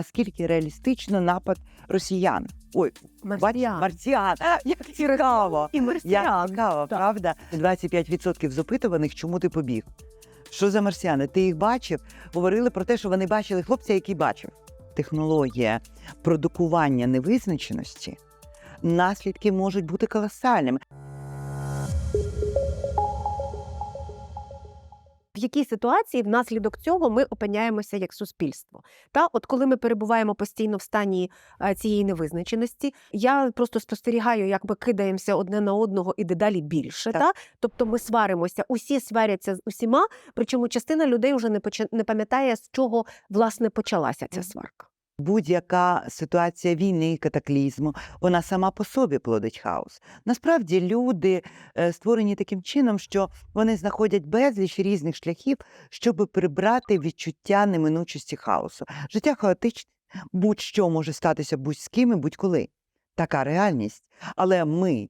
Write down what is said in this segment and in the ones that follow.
наскільки реалістично напад росіян. Ой, Марсіан. марсіан. А, як цікаво. І Як марсіан. цікаво, Так. правда? 25% з опитуваних, чому ти побіг. Що за марсіани? Ти їх бачив? Говорили про те, що вони бачили хлопця, який бачив. Технологія продукування невизначеності, наслідки можуть бути колосальними. Якій ситуації внаслідок цього ми опиняємося як суспільство? Та от коли ми перебуваємо постійно в стані е, цієї невизначеності, я просто спостерігаю, як ми кидаємося одне на одного і дедалі більше. Так. Та тобто ми сваримося, усі сваряться з усіма. Причому частина людей вже не поч... не пам'ятає, з чого власне почалася ця сварка. Будь-яка ситуація війни, катаклізму, вона сама по собі плодить хаос. Насправді люди е, створені таким чином, що вони знаходять безліч різних шляхів, щоб прибрати відчуття неминучості хаосу. Життя хаотичне, будь-що може статися будь з ким і будь-коли. Така реальність. Але ми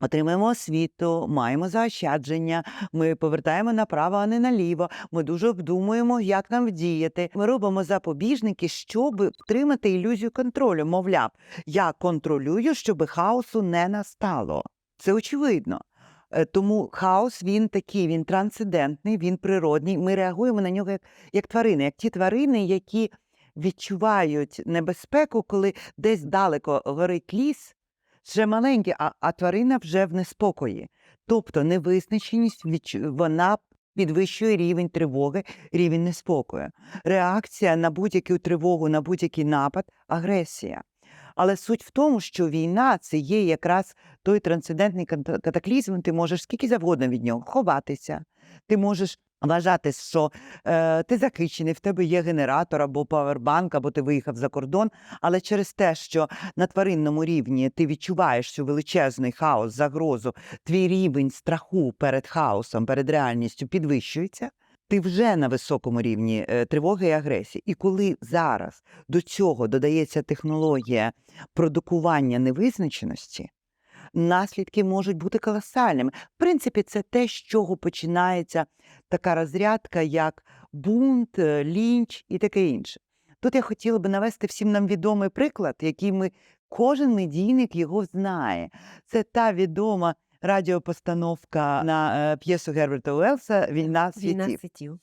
отримаємо освіту, маємо заощадження, ми повертаємо направо, а не наліво. Ми дуже обдумуємо, як нам вдіяти. Ми робимо запобіжники, щоб втримати ілюзію контролю. Мовляв, я контролюю, щоб хаосу не настало. Це очевидно. Е, Тому хаос він такий, він трансцендентний, він природний. Ми реагуємо на нього як, як тварини, як ті тварини, які відчувають небезпеку, коли десь далеко горить ліс, ще маленький, а, а тварина вже в неспокої. Тобто невизначеність вона підвищує рівень тривоги, рівень неспокою. Реакція на будь-яку тривогу, на будь-який напад агресія. Але суть в тому, що війна це є якраз той трансцендентний ката- катаклізм. Ти можеш скільки завгодно від нього ховатися. Ти можеш вважати, що е, ти захищений, в тебе є генератор або павербанк, або ти виїхав за кордон. Але через те, що на тваринному рівні ти відчуваєш цю величезний хаос, загрозу, твій рівень страху перед хаосом, перед реальністю підвищується. Ти вже на високому рівні е, тривоги і агресії. І коли зараз до цього додається технологія продукування невизначеності, наслідки можуть бути колосальними. В принципі, це те, з чого починається така розрядка, як бунт, е, лінч і таке інше. Тут я хотіла би навести всім нам відомий приклад, який ми кожен медійник його знає. Це та відома радіопостановка на е, п'єсу Герберта Уелса Війна Війна світів.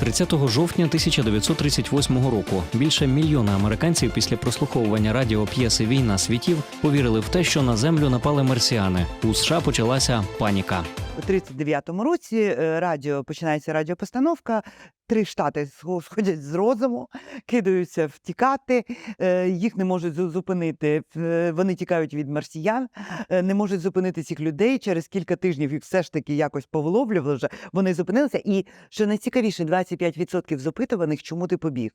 Світів. 30 жовтня 1938 року більше мільйона американців після прослуховування радіо п'єси Війна світів повірили в те, що на землю напали марсіани. У США почалася паніка. У 39-му році е, радіо починається радіопостановка. Три штати сходять з розуму, кидаються втікати, е, їх не можуть зупинити. е, Вони тікають від марсіян, е, не можуть зупинити цих людей. Через кілька тижнів їх все ж таки якось повиловлювали вже. Вони зупинилися. І що найцікавіше, 25% з опитуваних, чому ти побіг.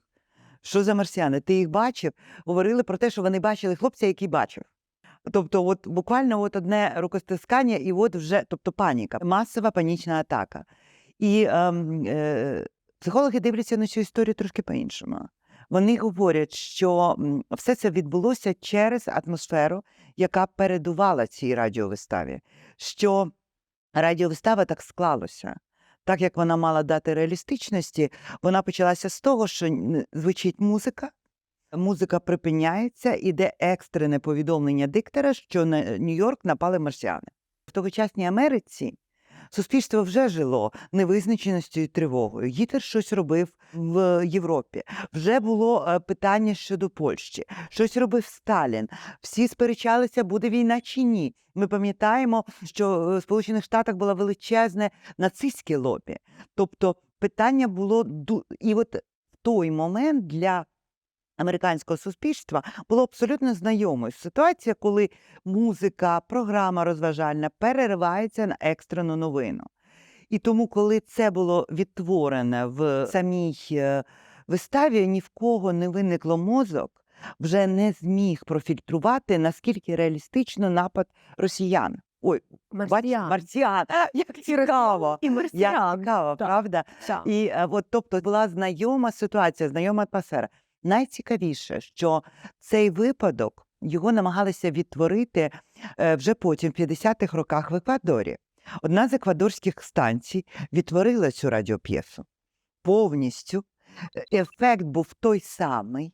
Що за марсіани? Ти їх бачив? Говорили про те, що вони бачили хлопця, який бачив. Тобто, от буквально от одне рукостискання, і от вже тобто паніка, масова панічна атака. І ем, е, психологи дивляться на цю історію трошки по-іншому. Вони говорять, що все це відбулося через атмосферу, яка передувала цій радіовиставі. Що радіовистава так склалося. Так як вона мала дати реалістичності, вона почалася з того, що звучить музика, Музика припиняється, іде екстрене повідомлення диктора, що на Нью-Йорк напали марсіани. В тогочасній Америці суспільство вже жило невизначеністю і тривогою. Гітлер щось робив в Європі. Вже було е, питання щодо Польщі. Щось робив Сталін. Всі сперечалися, буде війна чи ні. Ми пам'ятаємо, що е, в Сполучених Штатах було величезне нацистське лобі. Тобто питання було ду- і от в той момент для американського суспільства було абсолютно знайомою ситуація, коли музика, програма розважальна переривається на екстрену новину. І тому, коли це було відтворене в самій е, виставі, ні в кого не виникло мозок, вже не зміг профільтрувати, наскільки реалістично напад росіян. Ой, Марсіан. марсіан, як цікаво! І Як цікаво, Так. правда? Так. І е, от, тобто була знайома ситуація, знайома атмосфера. Найцікавіше, що цей випадок його намагалися відтворити е, вже потім, в 50-х роках в Еквадорі. Одна з еквадорських станцій відтворила цю радіоп'єсу повністю Е, Ефект був той самий.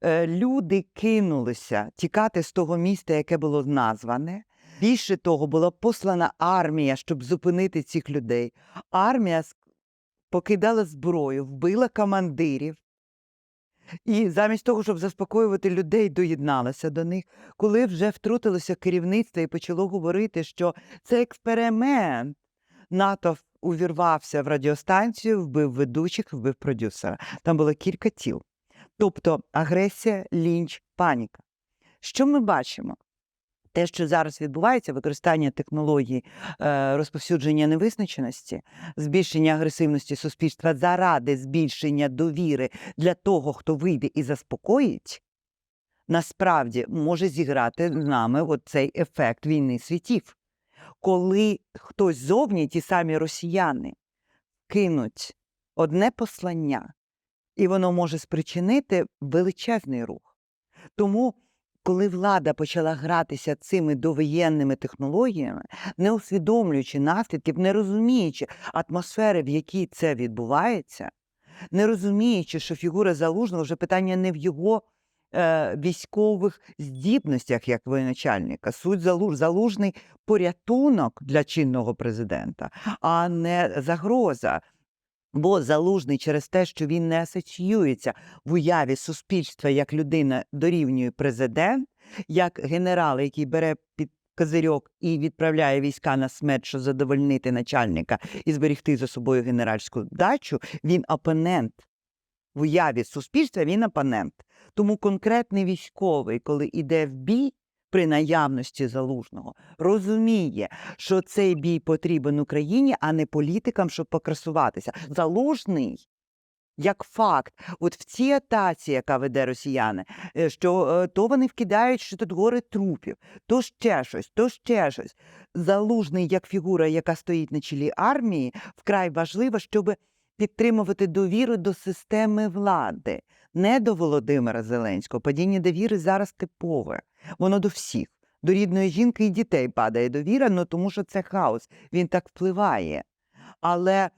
Е, Люди кинулися тікати з того міста, яке було назване. Більше того, була послана армія, щоб зупинити цих людей. Армія покидала зброю, вбила командирів. І замість того, щоб заспокоювати людей, доєдналася до них, коли вже втрутилося керівництво і почало говорити, що це експеримент. НАТО увірвався в радіостанцію, вбив ведучих, вбив продюсера. Там було кілька тіл. Тобто агресія, лінч, паніка. Що ми бачимо? Те, що зараз відбувається, використання технологій е, розповсюдження невизначеності, збільшення агресивності суспільства заради збільшення довіри для того, хто вийде і заспокоїть, насправді може зіграти з нами цей ефект війни світів. Коли хтось зовні, ті самі росіяни, кинуть одне послання, і воно може спричинити величезний рух. Тому, коли влада почала гратися цими довоєнними технологіями, не усвідомлюючи наслідків, не розуміючи атмосфери, в якій це відбувається, не розуміючи, що фігура залужного вже питання не в його е, військових здібностях як воєначальника. Суть залуж, залужний порятунок для чинного президента, а не загроза. Бо залужний через те, що він не асоціюється в уяві суспільства як людина дорівнює президент, як генерал, який бере під козирьок і відправляє війська на смерть, щоб задовольнити начальника і зберегти за собою генеральську дачу, він опонент. В уяві суспільства він опонент. Тому конкретний військовий, коли йде в бій при наявності залужного, розуміє, що цей бій потрібен Україні, а не політикам, щоб покрасуватися. Залужний. Як факт, от в цій атаці, яка веде росіяни, е, що е, то вони вкидають, що тут гори трупів, то ще щось, то ще щось. Залужний як фігура, яка стоїть на чолі армії, вкрай важливо, щоб підтримувати довіру до системи влади, не до Володимира Зеленського. Падіння довіри зараз типове. Воно до всіх. До рідної жінки і дітей падає довіра, ну тому що це хаос. Він так впливає. Але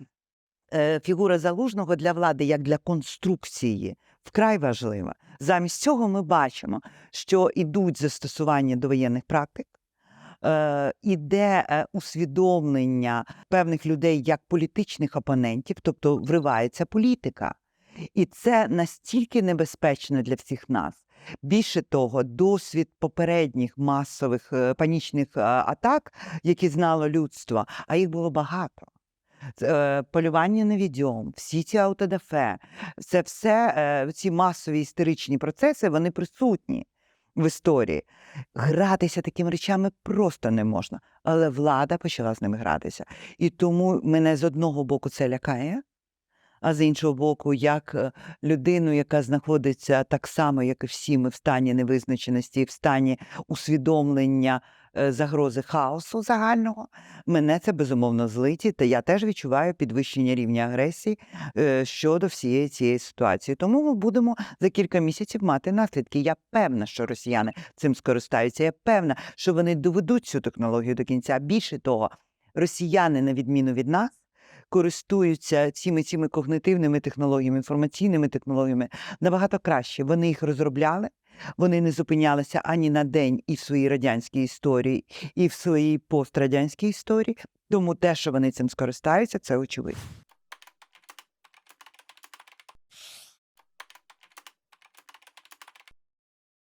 е, фігура залужного для влади, як для конструкції, вкрай важлива. Замість цього ми бачимо, що ідуть застосування до воєнних практик, е, іде е, усвідомлення певних людей як політичних опонентів, тобто вривається політика. І це настільки небезпечно для всіх нас. Більше того, досвід попередніх масових е, панічних е, атак, які знало людство, а їх було багато. Е, Полювання на відьом, всі ці аутодафе, це все ці масові історичні процеси, вони присутні в історії. Гратися такими речами просто не можна, але влада почала з ними гратися. І тому мене з одного боку це лякає, а з іншого боку, як е, людину, яка знаходиться так само, як і всі ми в стані невизначеності, в стані усвідомлення е, загрози хаосу загального, мене це безумовно злиті, та я теж відчуваю підвищення рівня агресії е, щодо всієї цієї ситуації. Тому ми будемо за кілька місяців мати наслідки. Я певна, що росіяни цим скористаються. Я певна, що вони доведуть цю технологію до кінця. Більше того, росіяни, на відміну від нас, користуються цими цими когнитивними технологіями, інформаційними технологіями набагато краще. Вони їх розробляли, вони не зупинялися ані на день і в своїй радянській історії, і в своїй пострадянській історії. Тому те, що вони цим скористаються, це очевидно.